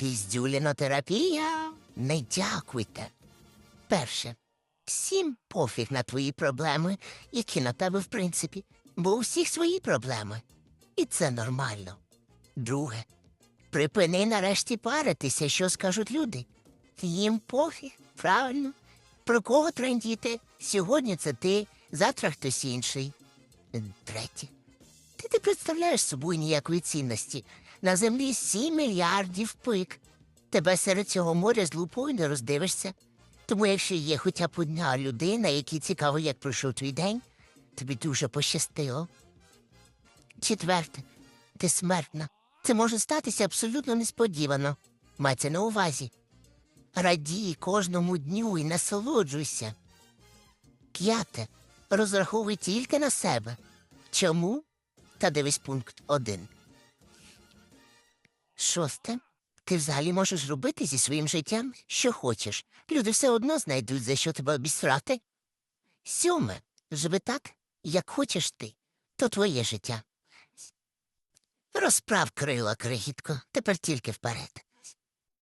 Піздюлінотерапія. Не дякуйте. Перше. Всім пофіг на твої проблеми, які на тебе в принципі, бо у всіх свої проблеми. І це нормально. Друге. Припини нарешті паритися, що скажуть люди. Їм пофіг, правильно. Про кого трендіти? Сьогодні це ти, завтра хтось інший. Третє. Ти не представляєш собою ніякої цінності. На землі сім мільярдів пик. Тебе серед цього моря з лупою не роздивишся. Тому якщо є хоча б одна людина, якій цікаво, як пройшов твій день, тобі дуже пощастило. Четверте, ти смертна. Це може статися абсолютно несподівано. Май це на увазі. Радій кожному дню і насолоджуйся. П'яте. Розраховуй тільки на себе. Чому? Та дивись пункт один. Шосте. Ти взагалі можеш робити зі своїм життям, що хочеш. Люди все одно знайдуть, за що тебе обісрати. Сьоме. Живи так, як хочеш ти, то твоє життя. Розправ крила, крихітко, тепер тільки вперед.